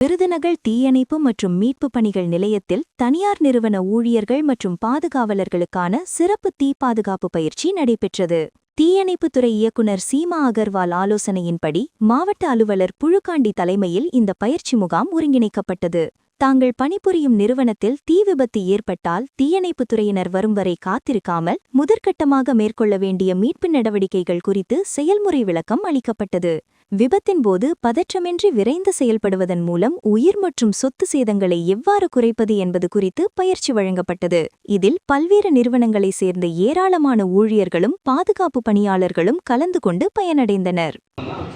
விருதுநகர் தீயணைப்பு மற்றும் மீட்பு பணிகள் நிலையத்தில் தனியார் நிறுவன ஊழியர்கள் மற்றும் பாதுகாவலர்களுக்கான சிறப்பு தீ பாதுகாப்பு பயிற்சி நடைபெற்றது. தீயணைப்புத்துறை இயக்குனர் சீமா அகர்வால் ஆலோசனையின்படி மாவட்ட அலுவலர் புழுக்காண்டி தலைமையில் இந்த பயிற்சி முகாம் ஒருங்கிணைக்கப்பட்டது. தாங்கள் பணிபுரியும் நிறுவனத்தில் தீ விபத்து ஏற்பட்டால் தீயணைப்புத்துறையினர் வரும் வரை காத்திருக்காமல் முதற்கட்டமாக மேற்கொள்ள வேண்டிய மீட்பு நடவடிக்கைகள் குறித்து செயல்முறை விளக்கம் அளிக்கப்பட்டது. விபத்தின் போது பதற்றமின்றி விரைந்து செயல்படுவதன் மூலம் உயிர் மற்றும் சொத்து சேதங்களை எவ்வாறு குறைப்பது என்பது குறித்து பயிற்சி வழங்கப்பட்டது. இதில் பல்வேறு நிறுவனங்களைச் சேர்ந்த ஏராளமான ஊழியர்களும் பாதுகாப்பு பணியாளர்களும் கலந்து கொண்டு பயனடைந்தனர்.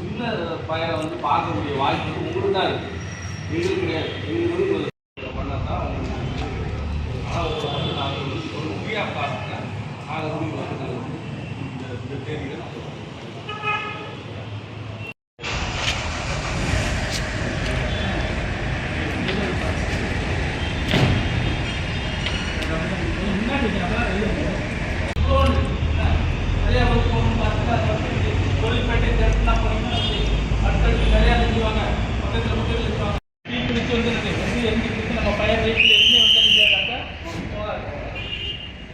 சின்ன வந்துருது வந்து எங்கே இருக்கு நம்ம வந்து வீட்டில் இருந்து வந்துருந்தாக்கா போகாது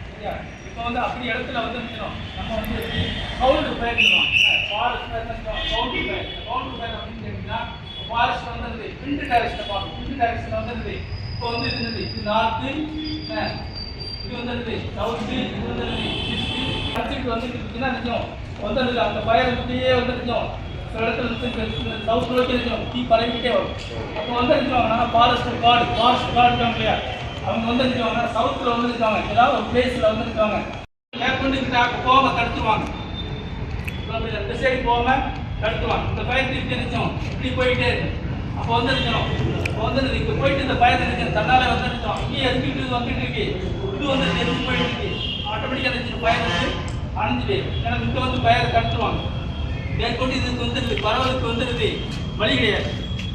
சரியா இப்போ வந்து அப்படி இடத்துல வந்து நிற்கிறோம் நம்ம வந்து கவுண்டர் பயன்படுறோம் ஃபாரஸ்ட் கவுண்டர் பயன் கவுண்டர் பயன் அப்படின்னு கேட்டிங்கன்னா ஃபாரஸ்ட் வந்துருது பிண்டு டைரக்ஷனை பார்க்கும் பிண்டு டைரக்ஷன் வந்துருது இப்போ வந்து இது என்னது? இது நார்த்து இது வந்துருது சவுத்து இது வந்துருது ஈஸ்ட்டு அடுத்துட்டு வந்து நிற்கும் வந்து அந்த ஃபயர் அப்படியே வந்து நிற்கும் சில இடத்துல வந்து சவுத் நோக்கி நிற்கும் தீ பரவிக்கிட்டே வரும் அப்போ வந்து நிற்குவாங்க ஆனால் ஃபாரஸ்ட் கார்டு ஃபாரஸ்ட் கார்டு இருக்காங்க இல்லையா அவங்க வந்து நிற்குவாங்க சவுத்தில் வந்து நிற்குவாங்க ஏதாவது ஒரு பிளேஸில் வந்து நிற்குவாங்க மேற்கொண்டு போகாம தடுத்துருவாங்க அப்படி அந்த சைடு போகாம தடுத்துருவாங்க இந்த பயத்தை தெரிஞ்சோம் நிற்கும் இப்படி போயிட்டே இருக்கு அப்போ வந்து நிற்கணும் இப்போ வந்து இங்கே போயிட்டு இந்த பயத்தை நிற்கணும் தன்னால வந்து நிற்கும் இங்கே எதுக்கிட்டு வந்துட்டு இருக்கு இது வந்து எதுக்கு போயிட்டு இருக்கு ஆட்டோமேட்டிக்காக நினைச்சு பயம் வந்து அணைஞ்சிட்டு ஏன்னா இங்கே வந்து பயத்தை தடுத்துருவாங்க மேற்கொண்டு இதுக்கு வந்துருது பரவலுக்கு வந்துடுது வழி கிடையாது.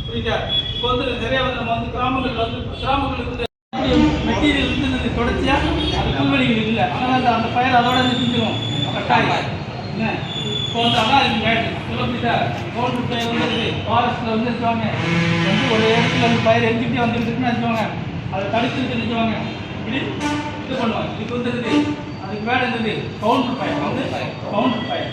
புரியுதா? இப்போ வந்து நிறைய வந்து நம்ம வந்து கிராமங்கள் வந்து கிராமங்களுக்கு வந்து மெட்டீரியல் இருந்தது தொடர்ச்சியா அது புல்வெளிகள் இல்லை. ஆனால் அந்த அந்த பயிர் அதோட நிறுத்திடும் கட்டாயம். என்ன? இப்போ வந்து அதான் இது மேட்டு புரியுதா? கவர்மெண்ட் பயிர் வந்துருது ஃபாரஸ்ட்டில் வந்து இருக்காங்க வந்து ஒரு இடத்துல வந்து பயிர் எரிஞ்சுக்கிட்டே வந்துருக்குன்னு வச்சுக்கோங்க. அதை தடுத்துட்டு நிற்குவாங்க இப்படி இது பண்ணுவாங்க. இதுக்கு வந்துருது அதுக்கு மேலே இருந்தது கவுண்டர் பயிர் வந்து கவுண்டர் பயிர்